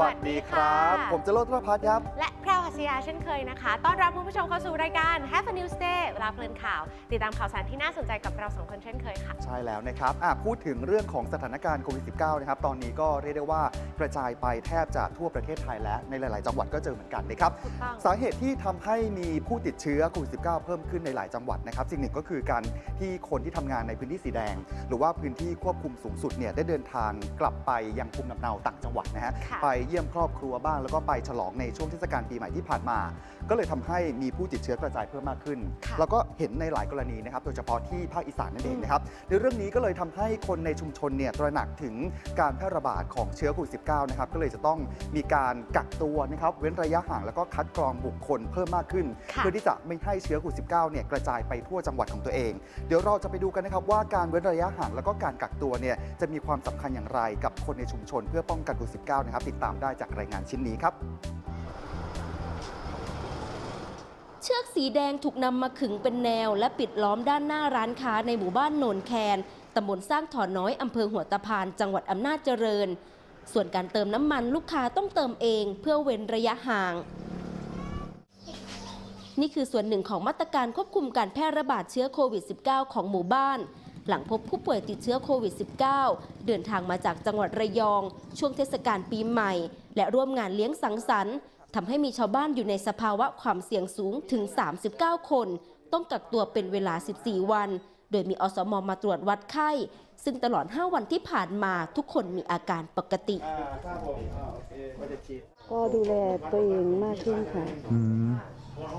วัสดีครับ ผมจะโรจน์ธนพัฒน์ครับ และ แพรวหัสยาเช่นเคยนะคะ ต้อนรับคุณผู้ชมเข้าสู่รายการ Have a News Day เวลาเพลินข่าว ติดตามข่าวสารที่น่าสนใจกับเราสองคนเช่นเคยค่ะ ใช่แล้วนะครับอะพูดถึงเรื่องของสถานการณ์โควิด -19 นะครับ ตอนนี้ก็เรียกได้ว่ากระจายไปแทบจะทั่วประเทศไทยและในหลาย ๆ จังหวัดก็เจอเหมือนกันนะครับ ถูกต้อง สาเหตุที่ทำให้มีผู้ติดเชื้อโควิด -19 เพิ่มขึ้นในหลายจังหวัดนะครับสิ่งหนึ่งก็คือการที่คนที่ทำงานในพื้นที่สีแดง หรือว่าพื้นที่ควบคุมสูงสุดเนี่ยได้เดินทางกลับไปยังภูมิลำเนาต่างจังหวัดนะฮะค่ะ ไปเยี่ยมครอบครัวบ้างแล้วก็ไปฉลองในช่วงเทศกาลปีใหม่ที่ผ่านมา ก็เลยทำให้มีผู้ติดเชื้อกระจายเพิ่มมากขึ้นค่ะแล้วก็เห็นในหลายกรณีนะครับ โดยเฉพาะที่ภาคอีสานนั่นเองนะครับในเรื่องนี้ก็เลยทำให้คนในชุมชนเนี่ยตระหนักถึงการแพร่ระบาดของเชื้อโควิด -19 นะครับ ก็เลยจะต้องมีการกักตัวนะครับ เว้นระยะห่างแล้วก็คัดกรองบุคคลเพิ่มมากขึ้นค่ะเพื่อที่จะไม่ให้เชื้อโควิด -19 เนี่ยกระจายไปทั่วจังหวัดของตัวเอง เดี๋ยวเราจะไปดูกันนะครับว่าการเว้นระยะห่างแล้วก็การกักตัวเนี่ยจะมีความสำคัญอย่างไรกับคนในชุมชน เพื่อป้องกันโควิด -19 นะครับติดตามได้จากรายงานชิ้นนี้ครับ เชือกสีแดงถูกนำมาขึงเป็นแนว และปิดล้อมด้านหน้าร้านค้าในหมู่บ้านโนนแคนตำบลสร้างถอนน้อยอำเภอหัวตะพาน จังหวัดอำนาจเจริญ ส่วนการเติมน้ำมันลูกค้าต้องเติมเอง เพื่อเว้นระยะห่าง นี่คือส่วนหนึ่งของมาตรการควบคุมการแพร่ระบาดเชื้อโควิด -19 ของหมู่บ้าน หลังพบผู้ป่วยติดเชื้อโควิด -19 เดินทางมาจากจังหวัดระยอง ช่วงเทศกาลปีใหม่ และร่วมงานเลี้ยงสังสรรค์ ทำให้มีชาวบ้านอยู่ในสภาวะความเสี่ยงสูงถึง 39 คน ต้องกักตัวเป็นเวลา 14 วัน โดยมีอสมมาตรวจวัดไข้ ซึ่งตลอด 5 วันที่ผ่านมาทุกคนมีอาการปกติ ก็ดูแลตัวเองมากขึ้นค่ะอืม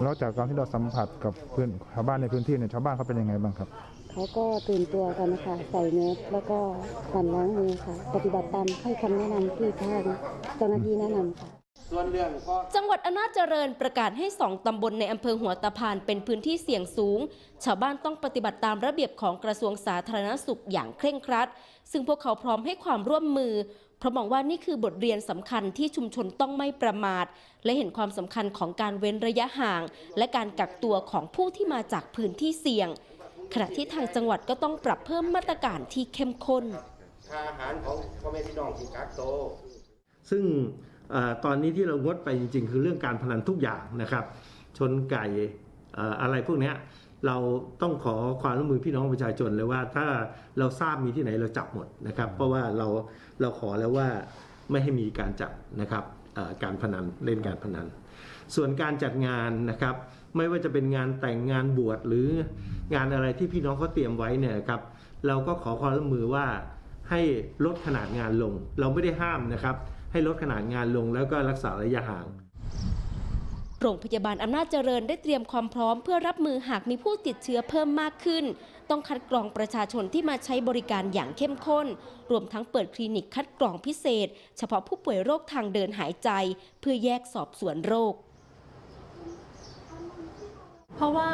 แล้วจากการที่เราสัมผัสกับเพื่อนชาวบ้านในพื้นที่เนี่ยชาวบ้านเขาเป็นยังไงบ้างครับ เขาก็ตื่นตัวกันนะคะใส่แมสแล้วก็หมั่นล้างมือค่ะ ปฏิบัติตามให้คำแนะนำที่ทางเจ้าหน้าที่แนะนำค่ะ จังหวัดอำนาจเจริญประกาศให้สองตำบลในอำเภอหัวตะพานเป็นพื้นที่เสี่ยงสูง ชาวบ้านต้องปฏิบัติตามระเบียบของกระทรวงสาธารณสุขอย่างเคร่งครัด ซึ่งพวกเขาพร้อมให้ความร่วมมือ เพราะมองว่านี่คือบทเรียนสำคัญที่ชุมชนต้องไม่ประมาท และเห็นความสำคัญของการเว้นระยะห่าง และการกักตัวของผู้ที่มาจากพื้นที่เสี่ยง ขณะที่ทางจังหวัดก็ต้องปรับเพิ่มมาตรการที่เข้มข้น ค่าอาหารของพ่อแม่พี่น้องที่กักโตวซึ่งเออ ตอนนี้ที่เรางดไปจริงๆ คือเรื่องการพนันทุกอย่างนะครับ ชนไก่อะไรพวกนี้เราต้องขอความร่วมมือพี่น้องประชาชนเลยว่าถ้าเราทราบมีที่ไหนเราจับหมดนะครับ เพราะว่าเราเราขอแล้วว่าไม่ให้มีการจับนะครับการพนันเล่นการพนัน ส่วนการจัดงานนะครับ ไม่ว่าจะเป็นงานแต่งงานบวชหรืองานอะไรที่พี่น้องเขาเตรียมไว้เนี่ยนะครับเราก็ขอความร่วมมือว่าให้ลดขนาดงานลง เราไม่ได้ห้ามนะครับ ให้ลดขนาดงานลงแล้วก็รักษาระยะห่างโรงพยาบาลอำนาจเจริญได้เตรียมความพร้อมเพื่อรับมือหากมีผู้ติดเชื้อเพิ่มมากขึ้น ต้องคัดกรองประชาชนที่มาใช้บริการอย่างเข้มข้น รวมทั้งเปิดคลินิกคัดกรองพิเศษ เฉพาะผู้ป่วยโรคทางเดินหายใจ เพื่อแยกสอบสวนโรค เพราะว่า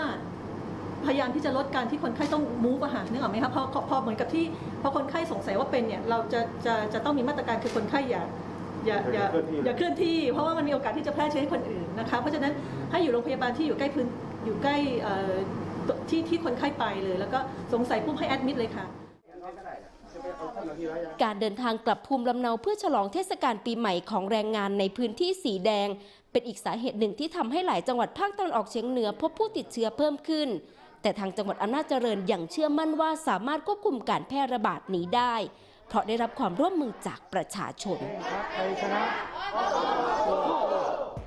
พยายามที่จะลดการที่คนไข้ต้องมูฟอาหารนึกออกไหมคะพอพอพอเหมือนกับที่พอคนไข้สงสัยว่าเป็นเนี่ยเราจะจะจะต้องมีมาตรการคือคนไข้อย่า อย่าอย่าอย่าเคลื่อนที่เพราะว่ามันมีโอกาสที่จะแพร่เชื้อให้คนอื่นนะคะ เพราะฉะนั้นให้อยู่โรงพยาบาลที่อยู่ใกล้พื้นอยู่ใกล้ที่ที่คนไข้ไปเลย แล้วก็สงสัยปุ๊บให้แอดมิดเลยค่ะการเดินทางกลับภูมิลำเนาเพื่อฉลองเทศกาลปีใหม่ของแรงงานในพื้นที่สีแดง เป็นอีกสาเหตุหนึ่งที่ทำให้หลายจังหวัดภาคตะวันออกเฉียงเหนือพบผู้ติดเชื้อเพิ่มขึ้น แต่ทางจังหวัดอำนาจเจริญยังเชื่อมั่นว่าสามารถควบคุมการแพร่ระบาดนี้ได้ เพราะได้รับความร่วมมือจากประชาชน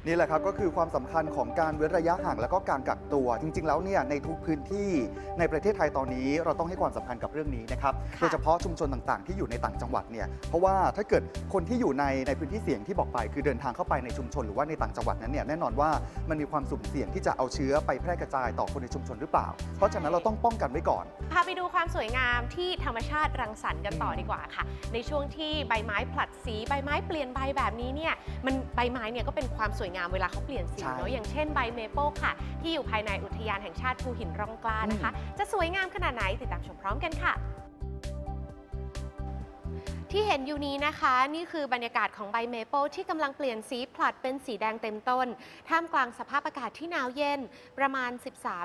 นี่แหละครับก็คือความสำคัญของการเว้นระยะห่างแล้วก็การกักตัว จริง ๆ แล้วเนี่ยในทุกพื้นที่ในประเทศไทยตอนนี้เราต้องให้ความสำคัญกับเรื่องนี้นะครับค่ะโดยเฉพาะชุมชนต่างๆ ที่อยู่ในต่างจังหวัดเนี่ยเพราะว่าถ้าเกิดคนที่อยู่ในในพื้นที่เสี่ยงที่บอกไปคือเดินทางเข้าไปในชุมชนหรือว่าในต่างจังหวัดนั้นเนี่ยแน่นอนว่ามันมีความสุ่มเสี่ยงที่จะเอาเชื้อไปแพร่กระจายต่อคนในชุมชนหรือเปล่า เพราะฉะนั้นเราต้องป้องกันไว้ก่อน พาไปดูความสวยงามที่ธรรมชาติรังสรรค์กันต่อดีกว่าค่ะ ในช่วงที่ใบไม้ผลัดสีใบไม้เปลี่ยนใบแบบนี้เนี่ยมันใบไม้เนี่ยก็เป็นความสวยงามเวลาเขาเปลี่ยนสีใช่ เนาะอย่างเช่นใบเมเปิลค่ะ ที่อยู่ภายในอุทยานแห่งชาติภูหินร่องกล้านะคะ จะสวยงามขนาดไหนติดตามชมพร้อมกันค่ะ ที่เห็นอยู่นี้นะคะ นี่คือบรรยากาศของใบเมเปิลที่กำลังเปลี่ยนสีผลัดเป็นสีแดงเต็มต้น ท่ามกลางสภาพอากาศที่หนาวเย็นประมาณ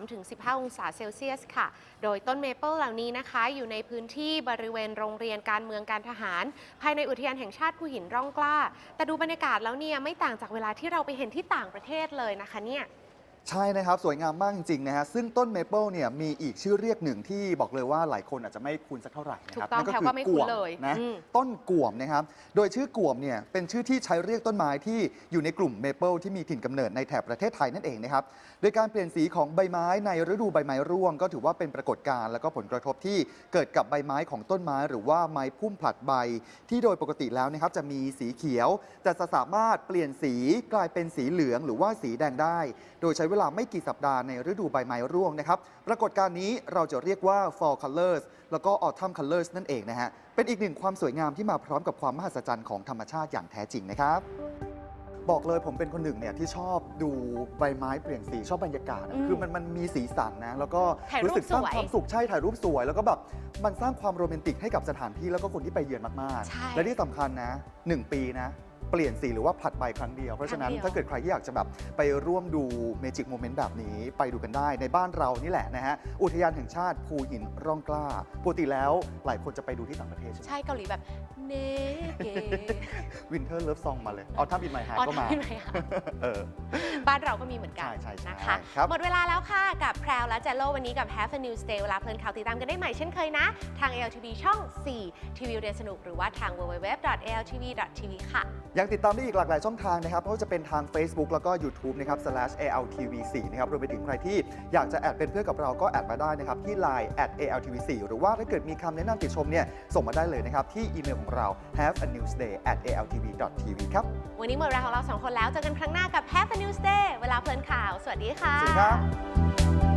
13-15 องศาเซลเซียสค่ะ โดยต้นเมเปิลเหล่านี้นะคะ อยู่ในพื้นที่บริเวณโรงเรียนการเมืองการทหาร ภายในอุทยานแห่งชาติภูหินร่องกล้า แต่ดูบรรยากาศแล้วเนี่ยไม่ต่างจากเวลาที่เราไปเห็นที่ต่างประเทศเลยนะคะเนี่ย ใช่นะครับ สวยงามมากจริงๆนะฮะซึ่งต้นเมเปิลเนี่ยมีอีกชื่อเรียกหนึ่งที่บอกเลยว่าหลายคนอาจจะไม่คุ้นสักเท่าไหร่นะถูครับกต้องนั่นก็แพรคืว่าไม่คุ้นก่วมเลยนะอืม ต้นก่วมนะครับโดยชื่อก่วมเนี่ยเป็นชื่อที่ใช้เรียกต้นไม้ที่อยู่ในกลุ่มเมเปิลที่มีถิ่นกำเนิดในแถบประเทศไทยนั่นเองนะครับโดยการเปลี่ยนสีของใบไม้ในฤดูใบไม้ร่วง ก็ถือว่าเป็นปรากฏการณ์และก็ผลกระทบที่เกิดกับใบไม้ของต้นไม้ หรือว่าไม้พุ่มผลัดใบ ที่โดยปกติแล้วนะครับจะมีสีเขียวแต่จะสามารถเปลี่ยนสีกลายเป็นสีเหลือง หรือว่าสีแดงได้ โดยใช้เวลาไม่กี่สัปดาห์ในฤดูใบไม้ร่วงนะครับ ปรากฏการณ์นี้เราจะเรียกว่า fall colors แล้วก็ autumn colors นั่นเองนะฮะ เป็นอีกหนึ่งความสวยงามที่มาพร้อมกับความมหัศจรรย์ของธรรมชาติอย่างแท้จริงนะครับบอกเลยผมเป็นคนหนึ่งเนี่ยที่ชอบดูใบไม้เปลี่ยนสีชอบบรรยากาศอะอืมคือมันมันมีสีสันนะ แล้วก็ถ่ายรูปสึกสร้างสวยความสุขใช่ถ่ายรูปสวย แล้วก็แบบมันสร้างความโรแมนติกให้กับสถานที่แล้วก็คนที่ไปเยือนมากใช่ๆและที่สำคัญนะหนึ่งปีนะ เปลี่ยนสีหรือว่าผลัดใบครั้งเดียว เพราะฉะนั้นครั้งเดียว ถ้าเกิดใครที่อยากจะแบบไปร่วมดูเมจิกโมเมนต์แบบนี้ไปดูกันได้ในบ้านเรานี่แหละนะฮะ อุทยานแห่งชาติภูหินร่องกล้าปกติแล้วหลายคนจะไปดูที่ต่างประเทศใช่ไหมใช่เกาหลีแบบเนเกวินเทอร์เลิฟซองมาเลยเอาถ้าบินไมฮาอ๋อก็มาทำไมคะเออ บ้านเราก็มีเหมือนกันใช่ใช่ใช่นะคะ ครับ หมดเวลาแล้วค่ะ กับแพรวและเจโลวันนี้กับ Have a News Day เวลาเพลินข่าวติดตามกันได้ใหม่เช่นเคยนะ ทาง LTV ช่อง 4 ทีวีเรียนสนุกหรือว่าทาง www.altv.tv ค่ะยังติดตามได้อีกหลากหลายช่องทางนะครับไม่ว่าจะเป็นทาง Facebook แล้วก็ YouTube นะครับ slash /altv4 นะครับรวมไปถึงใครที่อยากจะแอดเป็นเพื่อนกับเราก็แอดมาได้นะครับที่ Line @altv4 หรือว่าถ้าเกิดมีคำแนะนำติชมเนี่ยส่งมาได้เลยนะครับที่อีเมลของเรา have a news day at altv.tv ครับวันนี้หมดเวลาของเราสองคนแล้วเจอกันครั้งหน้ากับ Have a News Day เวลาเพลินข่าว สวัสดีค่ะ สวัสดีครับ